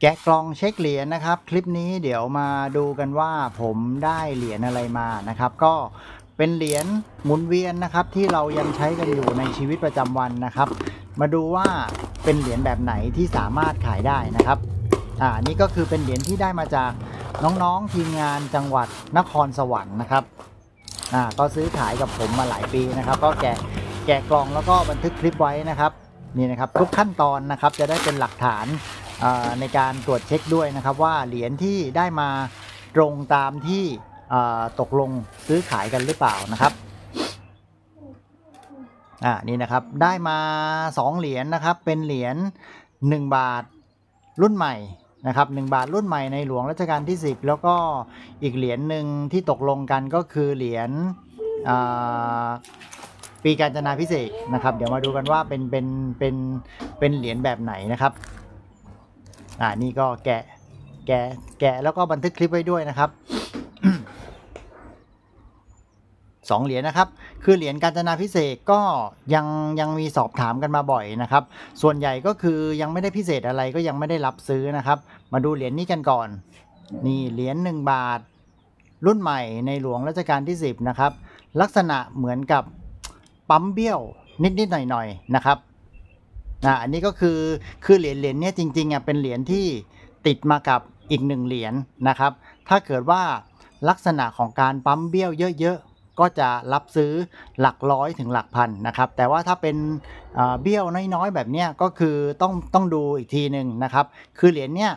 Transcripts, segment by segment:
แกะกล่องเช็คเหรียญนะครับ คลิปนี้เดี๋ยวมาดูกันว่าผมได้เหรียญอะไรมานะครับ ก็เป็นเหรียญหมุนเวียนนะครับ ที่เรายังใช้กันอยู่ในชีวิตประจำวันนะครับ มาดูว่าเป็นเหรียญแบบไหนที่สามารถขายได้นะครับอ่านี่ก็คือเป็นเหรียญที่ได้มาจากน้องๆทีมงานจังหวัดนครสวรรค์นะครับอ่าก็ซื้อขายกับผมมาหลายปีนะครับ ก็แกะแกะกล่องแล้วก็บันทึกคลิปไว้นะครับนี่นะครับทุกขั้นตอนนะครับจะได้เป็นหลักฐาน ในการตรวจเช็คด้วยนะครับว่าเหรียญที่ได้มาตรงตามที่ตกลงซื้อขายกันหรือเปล่านะครับอ่านี่นะครับได้มา 2 เหรียญนะครับเป็นเหรียญ1 บาทรุ่นใหม่นะครับ1บาทรุ่นใหม่ในหลวงรัชกาลที่ 10 แล้วก็อีกเหรียญหนึ่งที่ตกลงกันก็คือเหรียญปีการจนาพิเศษนะครับ เดี๋ยวมาดูกันว่าเป็นเป็นเป็นเป็นเหรียญแบบไหนนะครับ อ่านี่ก็แกะแกะแกะแล้วก็บันทึกคลิปไว้ด้วยนะครับสองเหรียญนะครับ คือเหรียญการจนาพิเศษกก็ยังยังมีสอบถามกันมาบ่อยนะครับ ส่วนใหญ่ก็คือยังไม่ได้พิเศษอะไรก็ยังไม่ได้รับซื้อนะครับ มาดูเหรียญนี้กันก่อน นี่เหรียญหนึ่งบาท รุ่นใหม่ในหลวงรัชกาลที่ 10 นะครับ ลักษณะเหมือนกับปั๊มเบี้ยวนิด ๆ หน่อย ๆ นะครับ อันนี้ก็คือคือเหรียญเหรียญเนี้ยจริงๆอะเป็นเหรียญที่ติดมากับอีกหนึ่งเหรียญนะครับ ถ้าเกิดว่าลักษณะของการปั๊มเบี้ยวเยอะๆ ก็จะรับซื้อหลักร้อยถึงหลักพันนะครับ แต่ว่าถ้าเป็นเบี้ยวน้อยๆ แบบเนี้ยก็คือต้องต้องดูอีกทีหนึ่งนะครับ คือเหรียญเนี้ย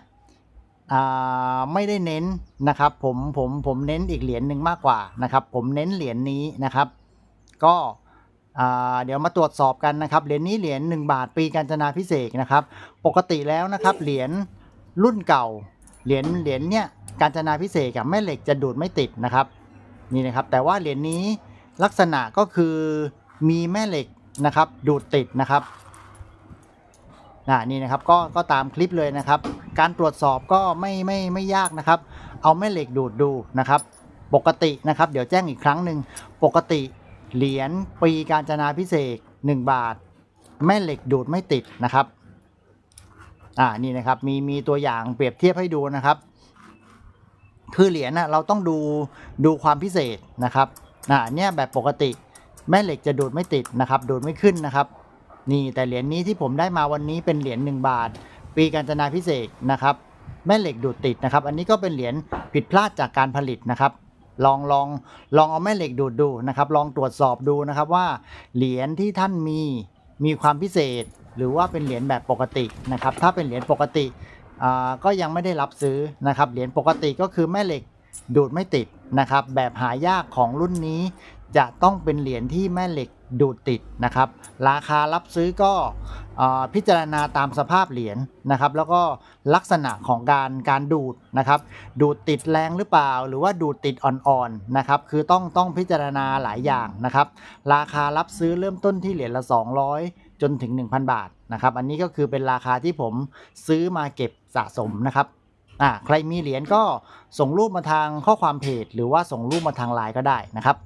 ไม่ได้เน้นนะครับผมผมผมเน้นอีกเหรียญหนึ่งมากกว่านะครับ ผมเน้นเหรียญนี้นะครับ ก็ เดี๋ยวมาตรวจสอบกันนะครับ เหรียญนี้เหรียญ1บาทปีการจนาพิเศษนะครับ ปกติแล้วนะครับ เหรียญรุ่นเก่า เหรียญเหรียญเนี้ยการจนาพิเศษกับแม่เหล็กจะดูดไม่ติดนะครับนี่นะครับ แต่ว่าเหรียญนี้ลักษณะก็คือมีแม่เหล็กนะครับ ดูดติดนะครับอ่านี่นะครับก็ก็ตามคลิปเลยนะครับ การตรวจสอบก็ไม่ไม่ไม่ยากนะครับ เอาแม่เหล็กดูดดูนะครับ ปกตินะครับ เดี๋ยวแจ้งอีกครั้งหนึ่งปกติ เหรียญปีการจนาพิเศษ1บาท แม่เหล็กดูดไม่ติดนะครับ อ่านี่นะครับมีมีตัวอย่างเปรียบเทียบให้ดูนะครับ คือเหรียญนะเราต้องดูดูความพิเศษนะครับอ่าเนี่ยแบบปกติแม่เหล็กจะดูดไม่ติดนะครับ ดูดไม่ขึ้นนะครับ นี่แต่เหรียญนี้ที่ผมได้มาวันนี้เป็นเหรียญ1บาท ปีการจนาพิเศษนะครับ แม่เหล็กดูดติดนะครับ อันนี้ก็เป็นเหรียญผิดพลาดจากการผลิตนะครับ ลองลองลองเอาแม่เหล็กดูดดูนะครับ ลองตรวจสอบดูนะครับว่าเหรียญที่ท่านมีมีความพิเศษ หรือว่าเป็นเหรียญแบบปกตินะครับ ถ้าเป็นเหรียญปกติอ่าก็ยังไม่ได้รับซื้อนะครับเหรียญปกติก็คือแม่เหล็กดูดไม่ติดนะครับ แบบหายากของรุ่นนี้ จะต้องเป็นเหรียญที่แม่เหล็กดูดติดนะครับ ราคารับซื้อก็อพิจารณาตามสภาพเหรียญนะครับ แล้วก็ลักษณะของการการดูดนะครับ ดูดติดแรงหรือเปล่า หรือว่าดูดติดอ่อนๆนะครับ คือต้องต้องพิจารณาหลายอย่างนะครับ ราคารับซื้อเริ่มต้นที่เหรียญละ 200 จนถึง 1,000 บาทนะครับ อันนี้ก็คือเป็นราคาที่ผมซื้อมาเก็บสะสมนะครับอ่าใครมีเหรียญก็ส่งรูปมาทางข้อความเพจ หรือว่าส่งรูปมาทางไลน์ก็ได้นะครับ